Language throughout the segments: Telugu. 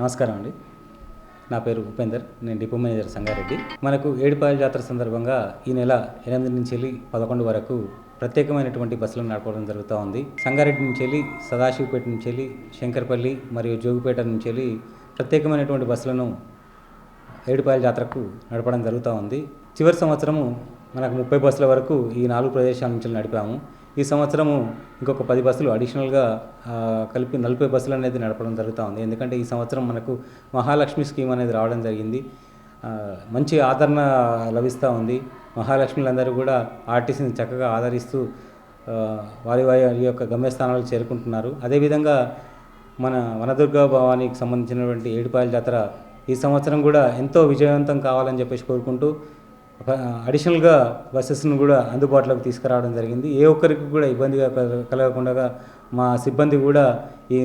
నమస్కారం అండి. నా పేరు ఉపేందర్ నేను డిపో మేనేజర్ సంగారెడ్డి. మనకు ఏడుపాయల జాతర సందర్భంగా ఈ నెల ఎనిమిది నుంచి వెళ్ళి పదకొండు వరకు ప్రత్యేకమైనటువంటి బస్సులను నడపడం జరుగుతూ ఉంది. సంగారెడ్డి నుంచి వెళ్ళి సదాశివపేట నుంచి వెళ్ళి శంకర్పల్లి మరియు జోగిపేట నుంచి వెళ్ళి ప్రత్యేకమైనటువంటి బస్సులను ఏడుపాయల జాతరకు నడపడం జరుగుతూ ఉంది. చివరి సంవత్సరము మనకు ముప్పై బస్సుల వరకు ఈ నాలుగు ప్రదేశాల నుంచి నడిపాము. ఈ సంవత్సరము ఇంకొక పది బస్సులు అడిషనల్గా కలిపి నలభై బస్సులు అనేది నడపడం జరుగుతూ ఉంది. ఎందుకంటే ఈ సంవత్సరం మనకు మహాలక్ష్మి స్కీమ్ అనేది రావడం జరిగింది. మంచి ఆదరణ లభిస్తూ ఉంది. మహాలక్ష్మిలందరూ కూడా ఆర్టీసీని చక్కగా ఆదరిస్తూ వారి వారి యొక్క గమ్యస్థానాలకు చేరుకుంటున్నారు. అదేవిధంగా మన వనదుర్గా భవానికి సంబంధించినటువంటి ఏడుపాయల జాతర ఈ సంవత్సరం కూడా ఎంతో విజయవంతం కావాలని చెప్పేసి కోరుకుంటూ అడిషనల్గా బస్సెస్ను కూడా అందుబాటులోకి తీసుకురావడం జరిగింది. ఏ ఒక్కరికి కూడా ఇబ్బందిగా కలగకుండా మా సిబ్బంది కూడా ఈ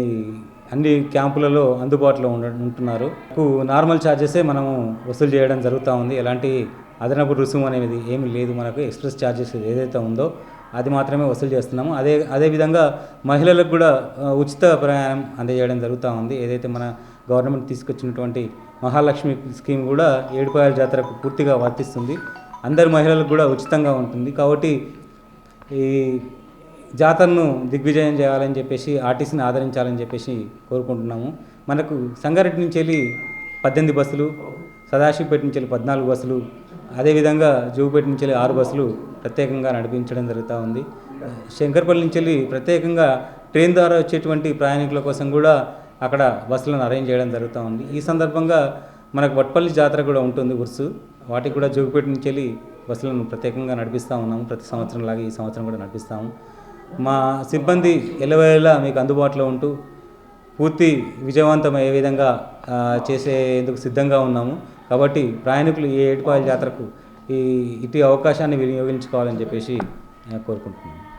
అన్ని క్యాంపులలో అందుబాటులో ఉండ ఉంటున్నారు. నార్మల్ ఛార్జెసే మనము వసూలు చేయడం జరుగుతూ ఉంది. ఎలాంటి అదనపు రుసుము అనేది ఏమీ లేదు. మనకు ఎక్స్ప్రెస్ ఛార్జెస్ ఏదైతే ఉందో అది మాత్రమే వసూలు చేస్తున్నాము. అదే అదేవిధంగా మహిళలకు కూడా ఉచిత ప్రయాణం అందజేయడం జరుగుతూ ఉంది. ఏదైతే మన గవర్నమెంట్ తీసుకొచ్చినటువంటి మహాలక్ష్మి స్కీమ్ కూడా ఏడుపాయల జాతరకు పూర్తిగా వర్తిస్తుంది. అందరు మహిళలకు కూడా ఉచితంగా ఉంటుంది. కాబట్టి ఈ జాతరను దిగ్విజయం చేయాలని చెప్పేసి ఆర్టీసీని ఆదరించాలని చెప్పేసి కోరుకుంటున్నాము. మనకు సంగారెడ్డి నుంచి వెళ్ళి పద్దెనిమిది బస్సులు సదాశివపేట నుంచి వెళ్ళి పద్నాలుగు బస్సులు అదేవిధంగా జూపేట నుంచి వెళ్ళి ఆరు బస్సులు ప్రత్యేకంగా నడిపించడం జరుగుతూ ఉంది. శంకర్పల్లి నుంచి వెళ్ళి ప్రత్యేకంగా ట్రైన్ ద్వారా వచ్చేటువంటి ప్రయాణికుల కోసం కూడా అక్కడ బస్సులను అరేంజ్ చేయడం జరుగుతూ ఉంది. ఈ సందర్భంగా మనకు వట్పల్లి జాతర కూడా ఉంటుంది ఉర్సు వాటికి కూడా జోగిపేట నుంచి వెళ్ళి బస్సులను ప్రత్యేకంగా నడిపిస్తూ ఉన్నాము. ప్రతి సంవత్సరం లాగా ఈ సంవత్సరం కూడా నడిపిస్తాము. మా సిబ్బంది ఎల్లవేళలా మీకు అందుబాటులో ఉంటూ పూర్తి విజయవంతం అయ్యే విధంగా చేసేందుకు సిద్ధంగా ఉన్నాము. కాబట్టి ప్రయాణికులు ఈ ఏడుపాయల జాతరకు ఈ ఇటు అవకాశాన్ని వినియోగించుకోవాలని చెప్పేసి కోరుకుంటున్నాను.